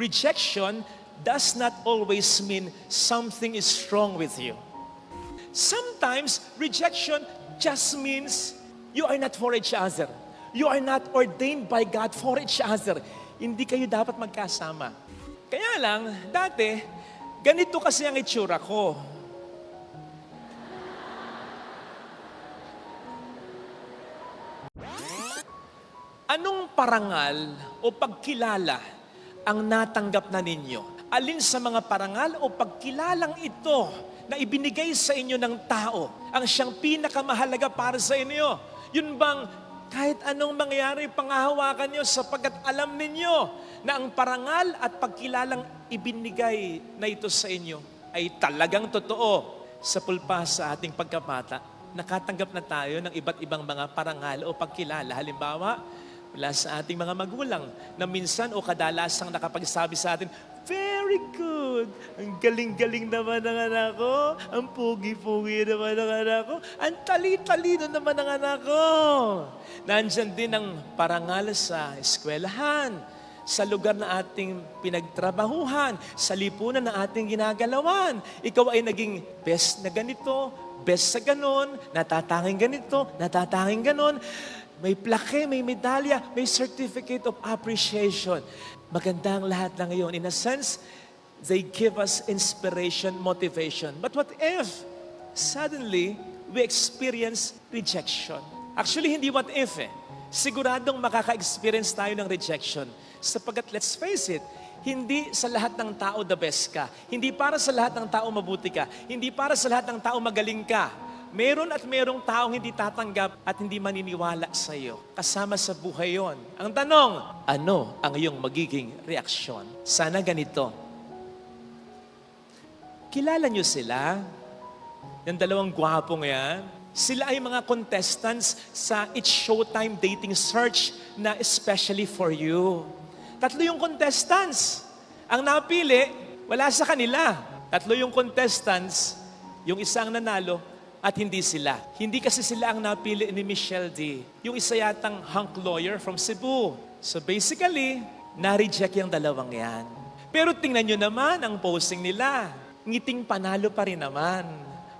rejection does not always mean something is wrong with you. Sometimes rejection just means you are not for each other. You are not ordained by God for each other. Hindi kayo dapat magkasama. Kaya lang, dati, ganito kasi ang itsura ko. Anong parangal o pagkilala ang natanggap na ninyo? Alin sa mga parangal o pagkilalang ito na ibinigay sa inyo ng tao ang siyang pinakamahalaga para sa inyo? Yun bang kahit anong mangyari, pangahawakan nyo sapagkat alam ninyo na ang parangal at pagkilalang ibinigay na ito sa inyo ay talagang totoo sa pulpa sa ating pagkabata. Nakatanggap na tayo ng iba't ibang mga parangal o pagkilala. Halimbawa, mula sa ating mga magulang na minsan o kadalasang nakapagsabi sa atin, Very good! Ang galing-galing naman ng anak ko. Ang pugi-pugi naman ng anak ko. Ang tali-talino naman ng anak ko. Nandyan din ang parangal sa eskwelahan, sa lugar na ating pinagtrabahuhan, sa lipunan na ating ginagalawan. Ikaw ay naging best na ganito, best sa ganon, natatanging ganito, natatanging ganon. May plaque, may medalya, may certificate of appreciation. Maganda ang lahat na ngayon. In a sense, they give us inspiration, motivation. But what if suddenly we experience rejection? Actually, hindi what if eh. Siguradong makaka-experience tayo ng rejection. Sapagat, let's face it, hindi sa lahat ng tao the best ka. Hindi para sa lahat ng tao mabuti ka. Hindi para sa lahat ng tao magaling ka. Meron at merong taong hindi tatanggap at hindi maniniwala sa iyo. Kasama sa buhay yon. Ang tanong, ano ang iyong magiging reaksyon? Sana ganito. Kilala niyo sila? Yung dalawang gwapong yan? Sila ay mga contestants sa It's Showtime Dating Search na especially for you. Tatlo yung contestants. Ang napili, wala sa kanila. Tatlo yung contestants, yung isang nanalo, at hindi sila. Hindi kasi sila ang napili ni Michelle D. Yung isa yatang hunk lawyer from Cebu. So basically, na-reject yung dalawang yan. Pero tingnan nyo naman ang posting nila. Ngiting panalo pa rin naman.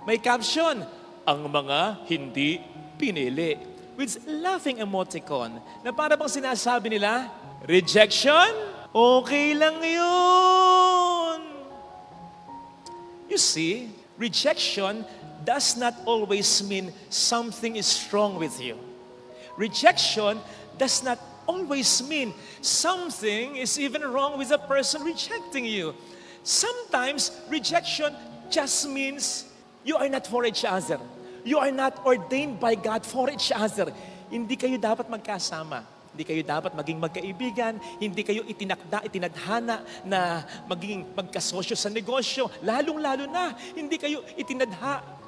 May caption, ang mga hindi pinili. With laughing emoticon na para bang sinasabi nila, rejection? Okay lang yun. You see, rejection does not always mean something is wrong with you. Rejection does not always mean something is even wrong with the person rejecting you. Sometimes rejection just means you are not for each other. You are not ordained by God for each other. Hindi kayo dapat magkasama. Hindi kayo dapat maging magkaibigan. Hindi kayo itinakda, itinadhana na maging magkasosyo sa negosyo. Lalong-lalo na, hindi kayo itinadha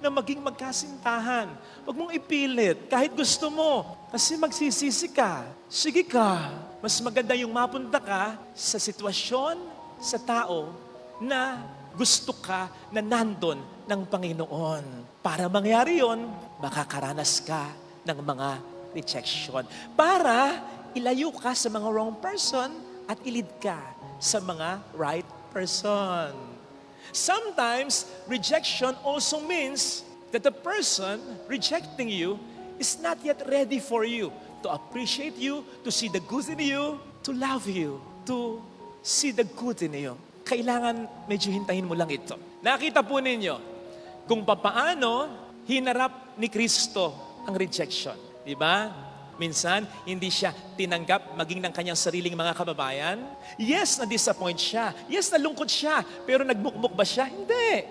na, maging magkasintahan. Huwag mong ipilit kahit gusto mo. Kasi magsisisi ka. Sige ka. Mas maganda yung mapunta ka sa sitwasyon, sa tao na gusto ka na nandun ng Panginoon. Para mangyari yon, makakaranas ka ng mga rejection. Para ilayo ka sa mga wrong person at ilid ka sa mga right person. Sometimes, rejection also means that the person rejecting you is not yet ready for you to appreciate you, to see the good in you, to love you, to see the good in you. Kailangan medyo hintayin mo lang ito. Nakita po ninyo kung papaano hinarap ni Kristo ang rejection. Di ba? Minsan, hindi siya tinanggap maging ng kanyang sariling mga kababayan. Yes, na-disappoint siya. Yes, nalungkot siya. Pero nagbukbuk ba siya? Hindi.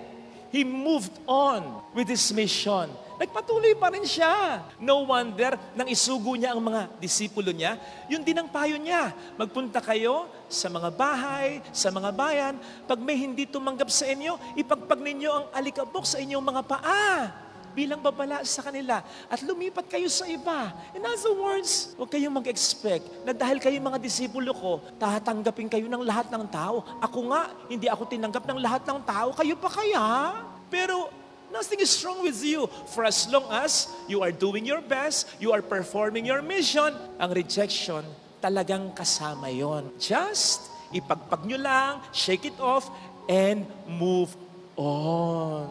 He moved on with his mission. Nagpatuloy pa rin siya. No wonder, nang isugo niya ang mga disipulo niya, yun din ang payo niya. Magpunta kayo sa mga bahay, sa mga bayan. Pag may hindi tumanggap sa inyo, ipagpag ninyo ang alikabok sa inyong mga paa bilang babala sa kanila at lumipat kayo sa iba. In other words, huwag kayong mag-expect na dahil kayo mga disipulo ko, tatanggapin kayo ng lahat ng tao. Ako nga, hindi ako tinanggap ng lahat ng tao. Kayo pa kaya? Pero nothing is wrong with you. For as long as you are doing your best, you are performing your mission, ang rejection, talagang kasama yon. Just ipagpag nyo lang, shake it off, and move on.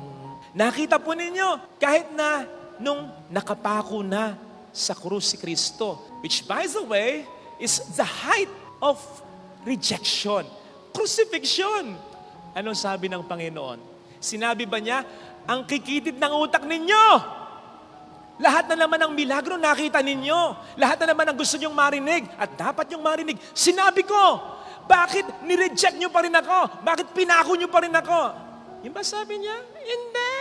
Nakita po ninyo, kahit na nung nakapako na sa krus si Kristo, which by the way, is the height of rejection, crucifixion. Anong sabi ng Panginoon? Sinabi ba niya, ang kikitid ng utak ninyo, lahat na naman ng milagro nakita ninyo. Lahat na naman ang gusto nyong marinig at dapat nyong marinig. Sinabi ko, bakit nireject nyo pa rin ako? Bakit pinako nyo pa rin ako? Yung ba sabi niya? Hindi.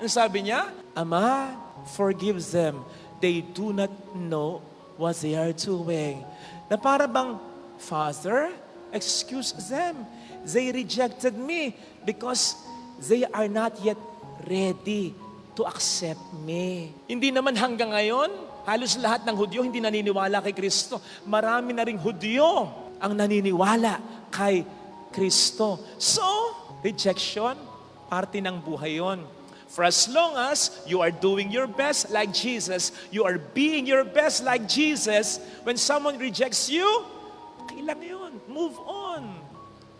Ang sabi niya, Ama, forgive them. They do not know what they are doing. Na para bang, Father, excuse them. They rejected me because they are not yet ready to accept me. Hindi naman hanggang ngayon, halos lahat ng Hudyo hindi naniniwala kay Kristo. Marami na ring Hudyo ang naniniwala kay Kristo. So, rejection, parte ng buhay yon. For as long as you are doing your best like Jesus, you are being your best like Jesus, when someone rejects you, okay lang yun. Move on.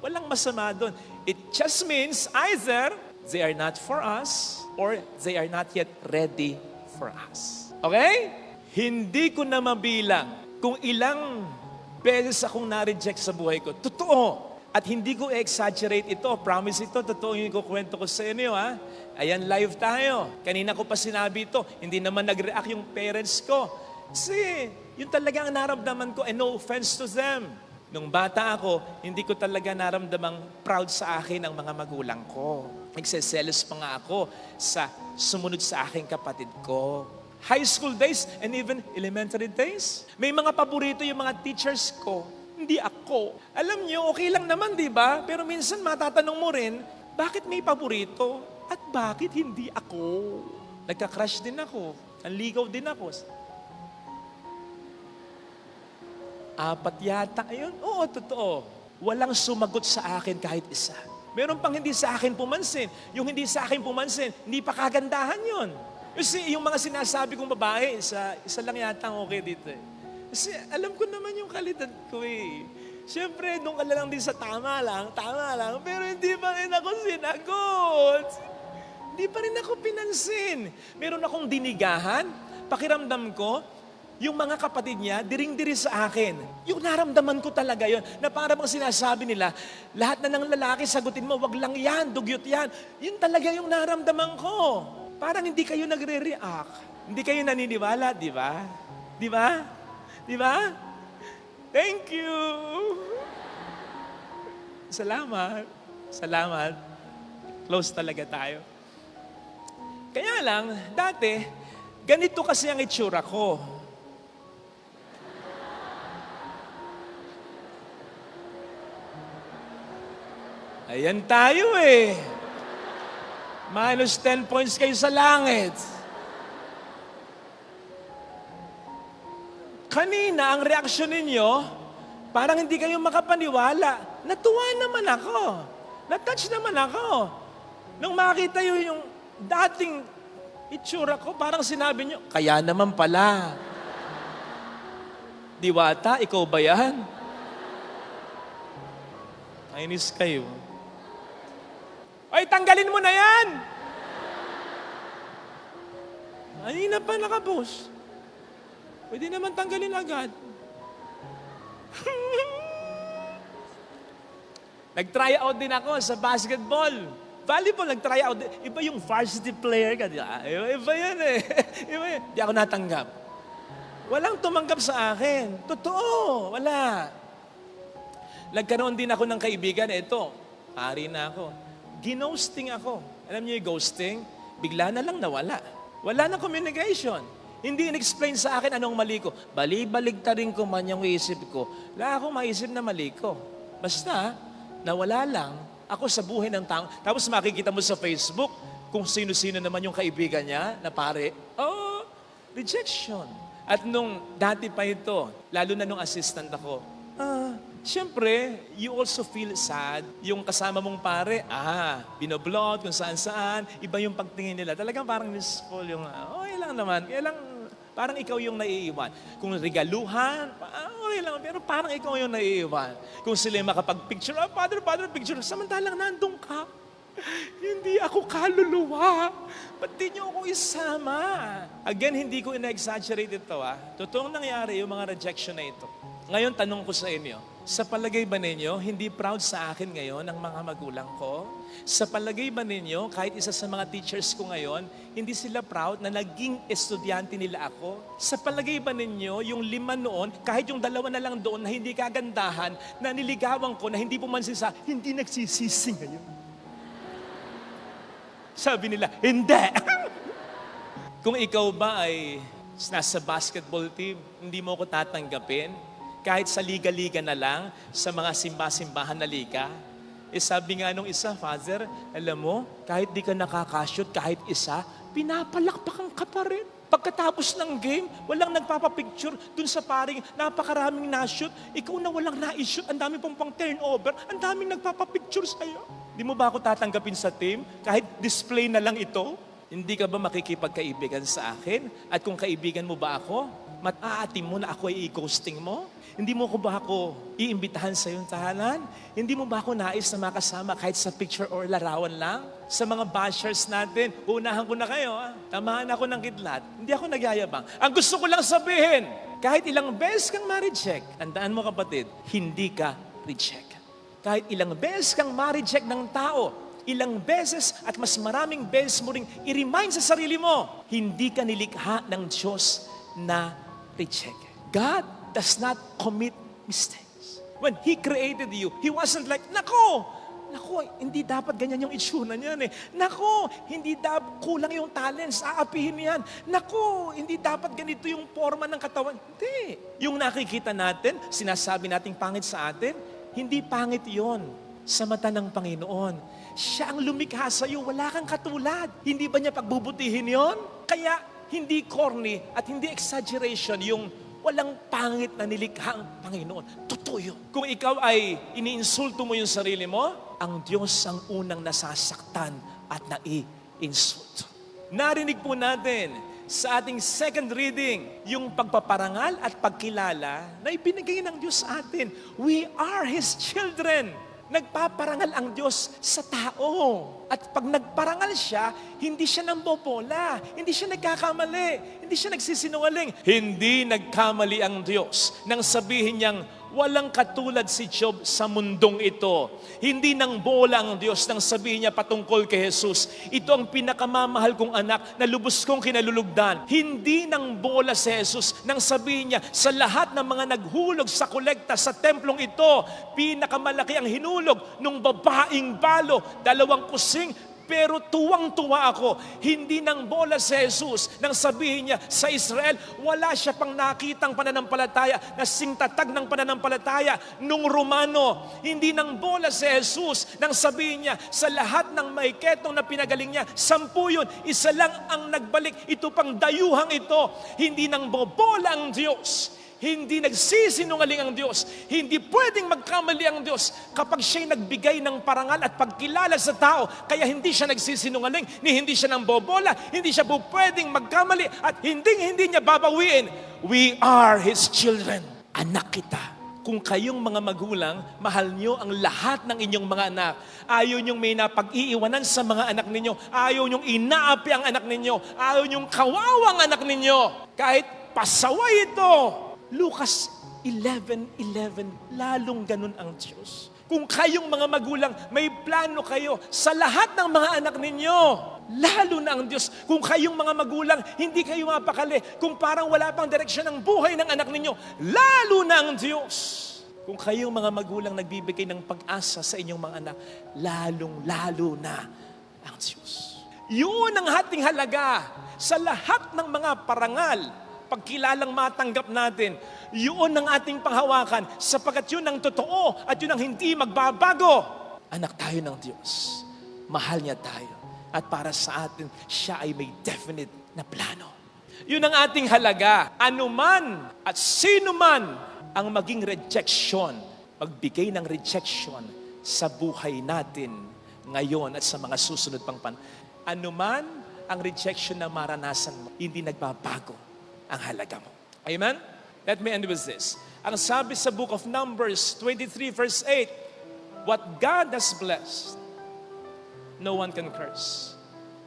Walang masama doon. It just means either they are not for us or they are not yet ready for us. Okay? Hindi ko na mabilang kung ilang beses akong na-reject sa buhay ko. Totoo. At hindi ko exaggerate ito. Promise ito. Totoo yung kukwento ko sa inyo. Ha? Ayan, live tayo. Kanina ko pa sinabi ito. Hindi naman nag-react yung parents ko. Kasi, yun talaga ang naramdaman ko. And no offense to them. Nung bata ako, hindi ko talaga naramdamang proud sa akin ang mga magulang ko. Nagseselos pa nga ako sa sumunod sa aking kapatid ko. High school days and even elementary days. May mga paborito yung mga teachers ko. Hindi ako. Alam niyo, okay lang naman, di ba? Pero minsan matatanong mo rin, bakit may paborito? At bakit hindi ako? Nagka-crush din ako. Ang ligaw din ako. Apat yata. Ayun, oo, totoo. Walang sumagot sa akin kahit isa. Meron pang hindi sa akin pumansin. Yung hindi sa akin pumansin, hindi pa kagandahan yun. Kasi yung mga sinasabi kong babae, isa, isa lang yata ang okay dito eh. Kasi alam ko naman yung kalidad ko eh. Siyempre, doon ka lang din sa tama lang, tama lang, pero hindi pa rin ako sinagot. Hindi pa rin ako pinansin. Meron akong dinigahan, pakiramdam ko, yung mga kapatid niya, diring-diri sa akin. Yung naramdaman ko talaga yon na para bang sinasabi nila, lahat na ng lalaki sagutin mo, wag lang yan, dugyot yan. Yun talaga yung naramdaman ko. Parang hindi kayo nagre-react. Hindi kayo naniniwala, di ba? Di ba? Di ba? Thank you. Salamat. Salamat. Close talaga tayo. Kaya lang, dati, ganito kasi ang itsura ko. Ayan tayo eh. Minus 10 points kayo sa langit. Kanina, ang reaksyon ninyo, parang hindi kayo makapaniwala. Natuwa naman ako. Natouch naman ako. Nung makita yun yung dating itsura ko, parang sinabi nyo, kaya naman pala. Diwata, ikaw ba yan? Kainis kayo. Ay, tanggalin mo na yan! Kanina pa nakapost. Pwede naman tanggalin agad. Nag-try out din ako sa basketball. Volleyball, nag-try out. Iba yung varsity player ka? Iba, iba yan eh. Iba yan. Di ako natanggap. Walang tumanggap sa akin. Totoo, wala. Nagkaroon din ako ng kaibigan, eto, pari na ako. Ginosting ako. Alam niyo yung ghosting? Bigla na lang nawala. Wala na communication. Hindi in-explain sa akin anong mali ko. Bali-baligtarin ko man yung isip ko. Wala akong maisip na mali ko. Basta, nawala lang ako sa buhay ng tao. Tapos makikita mo sa Facebook kung sino-sino naman yung kaibigan niya na pare. Oh, rejection. At nung dati pa ito, lalo na nung assistant ako, ah, Siyempre, you also feel sad. Yung kasama mong pare, ah, binoblot kung saan-saan. Iba yung pagtingin nila. Talagang parang wistful yung, ah, okay lang naman. Kaya lang, Parang ikaw yung naiiwan. Kung regaluhan, ah, okay lang, pero parang ikaw yung naiiwan. Kung sila yung makapag-picture, ah, Father, Father, picture, samantalang nandun ka. Hindi ako kaluluwa. Ba't di niyo ako isama? Again, hindi ko ina-exaggerate ito. Ah. Totoong nangyari yung mga rejection na ito. Ngayon, tanong ko sa inyo, sa palagay ba ninyo, hindi proud sa akin ngayon ang mga magulang ko? Sa palagay ba ninyo, kahit isa sa mga teachers ko ngayon, hindi sila proud na naging estudyante nila ako? Sa palagay ba ninyo, yung lima noon, kahit yung dalawa na lang doon na hindi kagandahan, na niligawan ko, na hindi pumansin sa, hindi nagsisisi ngayon? Sabi nila, hindi. Kung ikaw ba ay nasa basketball team, hindi mo ko tatanggapin, kahit sa liga-liga na lang, sa mga simba-simbahan na liga. Eh sabi nga nung isa, Father, alam mo, kahit di ka nakakashoot, kahit isa, pinapalakpakan ka pa rin. Pagkatapos ng game, walang nagpapapicture dun sa paring napakaraming na-shoot. Ikaw na walang na-shoot, ang dami pong pang turnover, ang daming nagpapapicture sa'yo. Di mo ba ako tatanggapin sa team? Kahit display na lang ito? Hindi ka ba makikipagkaibigan sa akin? At kung kaibigan mo ba ako, mat-aatim mo na ako ay i-ghosting mo? Hindi mo ko ba ako iimbitahan sa iyong tahanan? Hindi mo ba ako nais na makasama kahit sa picture or larawan lang? Sa mga bashers natin, unahan ko na kayo. Ha? Tamaan ako ng kidlat. Hindi ako nagyayabang. Ang gusto ko lang sabihin, kahit ilang beses kang ma-reject, tandaan mo kapatid, hindi ka reject. Kahit ilang beses kang ma-reject ng tao, ilang beses at mas maraming beses mo ring i-remind sa sarili mo, hindi ka nilikha ng Diyos na reject. God does not commit mistakes. When He created you, He wasn't like, Nako, Nako, hindi dapat ganyan yung itsura niyan eh. Nako, hindi dapat kulang yung talents, aapihin yan. Nako, hindi dapat ganito yung forma ng katawan. Hindi. Yung nakikita natin, sinasabi nating pangit sa atin, hindi pangit yon sa mata ng Panginoon. Siya ang lumikha sa iyo, wala kang katulad. Hindi ba niya pagbubutihin yon? Kaya hindi corny at hindi exaggeration yung walang pangit na nilikha ang Panginoon. Totoo yun. Kung ikaw ay iniinsulto mo yung sarili mo, ang Diyos ang unang nasasaktan at nai-insulto. Narinig po natin sa ating second reading, yung pagpaparangal at pagkilala na ibinigay ng Diyos sa atin. We are His children. Nagpaparangal ang Diyos sa tao. At pag nagparangal siya, hindi siya nang bobola, hindi siya nagkakamali, hindi siya nagsisinungaling. Hindi nagkamali ang Diyos nang sabihin niyang, Walang katulad si Job sa mundong ito. Hindi nang bola ang Diyos nang sabihin niya patungkol kay Jesus. Ito ang pinakamamahal kong anak na lubos kong kinalulugdan. Hindi nang bola si Jesus nang sabihin niya sa lahat ng mga naghulog sa kolekta sa templong ito, pinakamalaki ang hinulog nung babaeng balo, dalawang kusing, pero tuwang-tuwa ako, hindi nang bola si Jesus nang sabihin niya sa Israel, wala siya pang nakitang pananampalataya na singtatag ng pananampalataya nung Romano. Hindi nang bola si Jesus nang sabihin niya sa lahat ng may ketong na pinagaling niya, sampu yun, isa lang ang nagbalik, ito pang dayuhang ito. Hindi nang bobola ang Diyos. Hindi nagsisinungaling ang Diyos. Hindi pwedeng magkamali ang Diyos kapag siya'y nagbigay ng parangal at pagkilala sa tao. Kaya hindi siya nagsisinungaling, ni hindi siya nang bobola, hindi siya pwedeng magkamali at hindi hindi niya babawiin. We are His children. Anak kita. Kung kayong mga magulang, mahal nyo ang lahat ng inyong mga anak. Ayaw nyong may napag-iiwanan sa mga anak ninyo. Ayaw nyong inaapi ang anak ninyo. Ayaw nyong kawawang anak ninyo. Kahit pasaway ito, Lucas 11.11, lalong ganun ang Diyos. Kung kayong mga magulang, may plano kayo sa lahat ng mga anak ninyo. Lalo na ang Diyos. Kung kayong mga magulang, hindi kayo mapakali. Kung parang wala pang direksyon ng buhay ng anak ninyo, lalo na ang Diyos. Kung kayong mga magulang nagbibigay ng pag-asa sa inyong mga anak, lalong-lalo na ang Diyos. Yun ang hating halaga sa lahat ng mga parangal pagkilalang matanggap natin, yun ang ating panghawakan sapagkat yun ang totoo at yun ang hindi magbabago. Anak tayo ng Diyos. Mahal niya tayo. At para sa atin, siya ay may definite na plano. Yun ang ating halaga. Ano man at sino man ang maging rejection, magbigay ng rejection sa buhay natin ngayon at sa mga susunod pang pan. Ano man ang rejection na maranasan mo, hindi nagbabago ang halaga mo. Amen? Let me end with this. Ang sabi sa book of Numbers 23 verse 8, What God has blessed, no one can curse.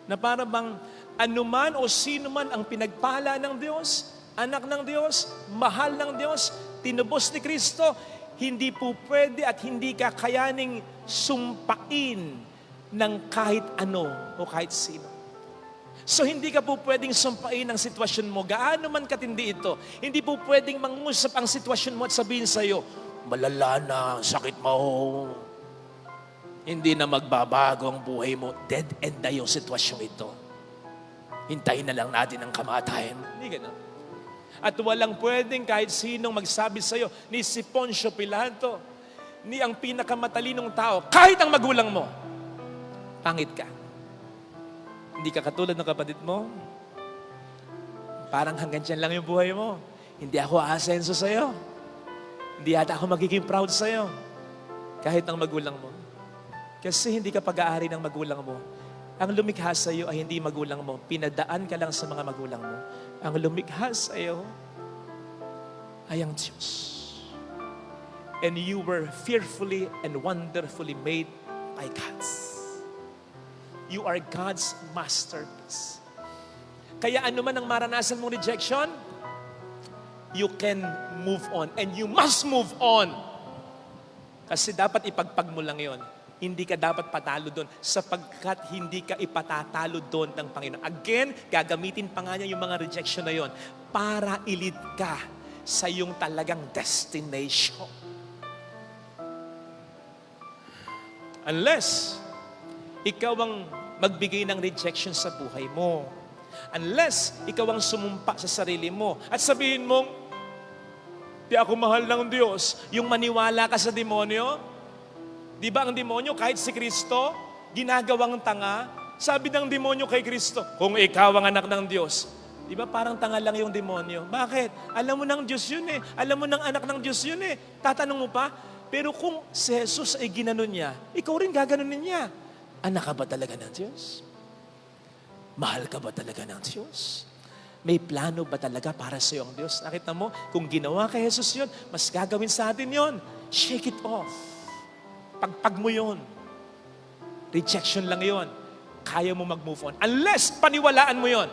Na para bang anuman o sino man ang pinagpala ng Diyos, anak ng Diyos, mahal ng Diyos, tinubos ni Kristo, hindi po pwede at hindi kakayaning sumpain ng kahit ano o kahit sino. So hindi ka po pwedeng sumpain ang sitwasyon mo. Gaano man katindi ito. Hindi po pwedeng mangusap ang sitwasyon mo at sabihin sa iyo, malala na sakit mo. Hindi na magbabago ang buhay mo. Dead end na yung sitwasyon ito. Hintayin na lang natin ang kamatayan. Hindi ganun. At walang pwedeng kahit sinong magsabi sa iyo, ni si Poncio Pilato, ni ang pinakamatalinong tao, kahit ang magulang mo, pangit ka. Hindi ka katulad ng kapatid mo. Parang hanggang dyan lang yung buhay mo. Hindi ako aasenso sa'yo. Hindi yata ako magiging proud sa'yo. Kahit ang magulang mo. Kasi hindi ka pag-aari ng magulang mo. Ang lumikha sa iyo ay hindi magulang mo. Pinadaan ka lang sa mga magulang mo. Ang lumikha sa iyo ay ang Diyos. And you were fearfully and wonderfully made by God. You are God's masterpiece. Kaya ano man ang maranasan mong rejection, you can move on. And you must move on. Kasi dapat ipagpag mo lang yon. Hindi ka dapat patalo doon sapagkat hindi ka ipatatalo doon ng Panginoon. Again, gagamitin pa nga niya yung mga rejection na yon para ilid ka sa iyong talagang destination. Unless ikaw ang magbigay ng rejection sa buhay mo. Unless ikaw ang sumumpa sa sarili mo at sabihin mong, di ako mahal ng Diyos. Yung maniwala ka sa demonyo, di ba ang demonyo kahit si Kristo, ginagawang tanga, sabi ng demonyo kay Kristo, kung ikaw ang anak ng Diyos, di ba parang tanga lang yung demonyo? Bakit? Alam mo ng Diyos yun eh. Alam mo ng anak ng Diyos yun eh. Tatanong mo pa, pero kung si Jesus ay ginanon niya, ikaw rin gaganunin niya. Anak ka ba talaga ng Diyos? Mahal ka ba talaga ng Diyos? May plano ba talaga para sa iyo ang Diyos? Nakita mo, kung ginawa kay Jesus yun, mas gagawin sa atin yun. Shake it off. Pagpag mo yun. Rejection lang yun. Kaya mo mag-move on. Unless paniwalaan mo yun.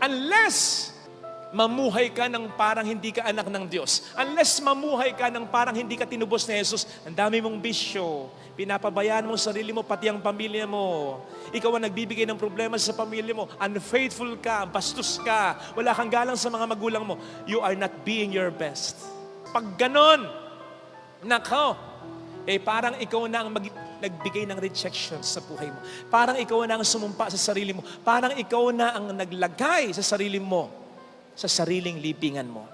Unless mamuhay ka ng parang hindi ka anak ng Diyos. Unless mamuhay ka ng parang hindi ka tinubos ni Jesus, ang dami mong bisyo, pinapabayaan mo sarili mo, pati ang pamilya mo. Ikaw ang nagbibigay ng problema sa pamilya mo. Unfaithful ka, bastos ka, wala kang galang sa mga magulang mo. You are not being your best. Pag ganon, nako, eh parang ikaw na ang mag- nagbigay ng rejection sa buhay mo. Parang ikaw na ang sumumpa sa sarili mo. Parang ikaw na ang naglagay sa sarili mo sa sariling libingan mo.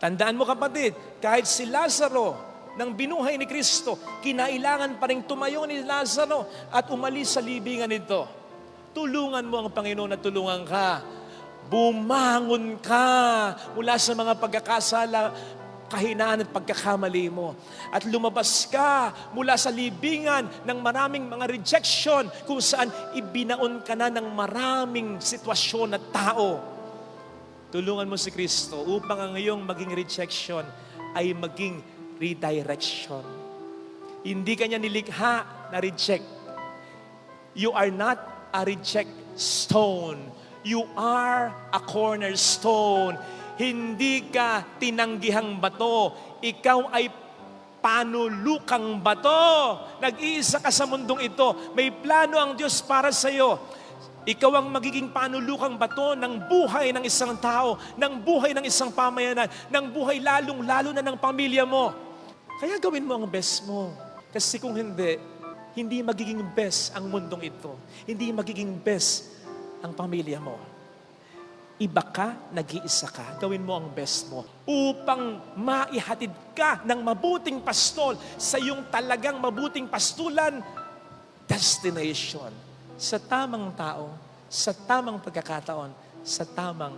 Tandaan mo kapatid, kahit si Lazaro, nang binuhay ni Kristo, kinailangan pa rin tumayo ni Lazaro at umalis sa libingan nito. Tulungan mo ang Panginoon na tulungan ka. Bumangon ka mula sa mga pagkakasala, kahinaan at pagkakamali mo. At lumabas ka mula sa libingan ng maraming mga rejection kung saan ibinaon ka na ng maraming sitwasyon at tao. Tulungan mo si Kristo upang ang iyong maging rejection ay maging redirection. Hindi kanya nilikha na reject. You are not a reject stone. You are a cornerstone. Hindi ka tinanggihang bato. Ikaw ay panulukang bato. Nag-iisa ka sa mundong ito. May plano ang Diyos para sa iyo. Ikaw ang magiging panulukang bato ng buhay ng isang tao, ng buhay ng isang pamayanan, ng buhay lalong-lalo na ng pamilya mo. Kaya gawin mo ang best mo. Kasi kung hindi, hindi magiging best ang mundong ito. Hindi magiging best ang pamilya mo. Iba ka, nag-iisa ka, gawin mo ang best mo upang maihatid ka ng mabuting pastol sa iyong talagang mabuting pastulan destination sa tamang tao, sa tamang pagkakataon, sa tamang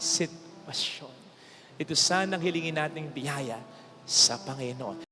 sitwasyon. Ito sanang hilingin nating biyaya sa Panginoon.